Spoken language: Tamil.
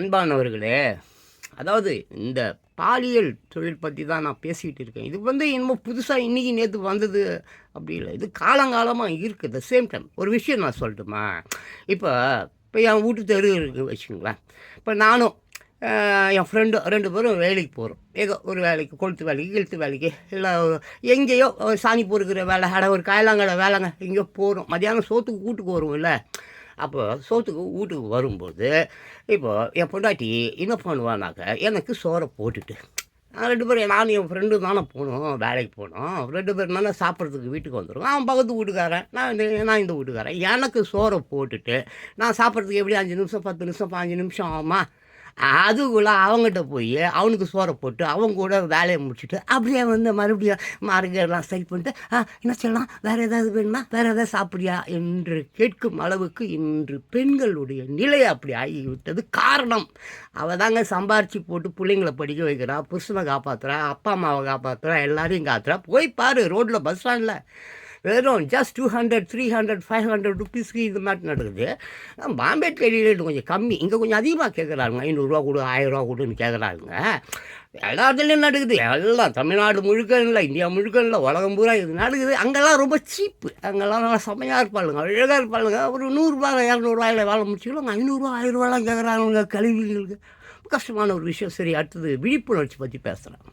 அன்பானவர்களே அதாவது இந்த பாலியல் தொழில் பற்றி தான் நான் பேசிக்கிட்டு இருக்கேன். இது வந்து என்னமோ புதுசாக இன்றைக்கி நேற்று வந்தது அப்படி இல்லை. இது காலங்காலமாக இருக்குது த சேம் டைம் ஒரு விஷயம் நான் சொல்லட்டுமா? இப்போ இப்போ என் வீட்டு தெரு இருக்கு வச்சுக்கோங்களேன். இப்போ நானும் என் ஃப்ரெண்டு ரெண்டு பேரும் வேலைக்கு போகிறோம் ஏதோ ஒரு வேலைக்கு கொளுத்து வேலைக்கு இழுத்து வேலைக்கு இல்லை எங்கேயோ சாணி பொறுக்கிற வேலை அட ஒரு காயலாங்கடை வேலைங்க எங்கேயோ போகிறோம் மத்தியானம் சோத்துக்கு வீட்டுக்கு வருவோம்ல. அப்போ சோத்துக்கு வீட்டுக்கு வரும்போது இப்போ என் பொண்டாட்டி என்ன பண்ணுவானாக்க எனக்கு சோறை போட்டுட்டு. நான் ரெண்டு பேரும் நானும் என் ஃப்ரெண்டு தானே போகணும் வேலைக்கு போனோம். ரெண்டு பேரும் தானே சாப்பிட்றதுக்கு வீட்டுக்கு வந்துடும் அவன் பக்கத்து வீட்டுக்காரன் நான் இந்த நான் இந்த வீட்டுக்காரன். எனக்கு சோறை போட்டுட்டு நான் சாப்பிட்றதுக்கு எப்படி அஞ்சு நிமிஷம் பத்து நிமிஷம் பாஞ்சு நிமிஷம் ஆகுமா? அதுக்குள்ளே அவங்ககிட்ட போய் அவனுக்கு சோறை போட்டு அவங்க கூட வேலையை முடிச்சுட்டு அப்படியே வந்து மறுபடியும் மார்க்கெல்லாம் சரி பண்ணிட்டு "ஆ, என்ன சொல்லலாம் வேறு ஏதாவது வேணுமா? வேறு ஏதாவது சாப்பிட்றியா? என்று கேட்கும் அளவுக்கு இன்று பெண்களுடைய நிலை அப்படி ஆகிவிட்டது காரணம். அவள் தாங்க சம்பாரித்து போட்டு பிள்ளைங்கள படிக்க வைக்கிறா புருஷனை காப்பாற்றுறா அப்பா அம்மாவை காப்பாற்றுறா எல்லாரையும் காத்துறா. போய் பாரு ரோட்டில் பஸ் ஸ்டாண்டில் வெறும் just two hundred three hundred five hundred ருபீஸ்க்கு இது மாதிரி நடக்குது. பாம்பே ட்ரெயின் ரேட் கொஞ்சம் கம்மி. இங்கே கொஞ்சம் அதிகமாக கேட்குறாங்க ஐநூறுரூவா கொடு ஆயிரரூவா கொடுன்னு கேட்குறாங்க எல்லா இடத்துலையும் நடக்குது. எல்லாம் தமிழ்நாடு முழுக்க இல்லை இந்தியா முழுக்க இல்லை உலகம் பூரா இது நடக்குது. அங்கெல்லாம் ரொம்ப சீப்பு அங்கெல்லாம் நல்லா செம்மையாக இருப்பாளுங்க அழகாக இருப்பாளுங்க. ஒரு நூறுரூவா இரநூறுவாயில் வேலை முடிச்சுக்கலாம். ஐநூறுரூவா ஆயிரரூவாலாம் கேட்குறாங்க கல்விகளுக்கு கஷ்டமான ஒரு விஷயம். சரி அடுத்தது விழிப்புணர்ச்சி பற்றி பேசுகிறேன்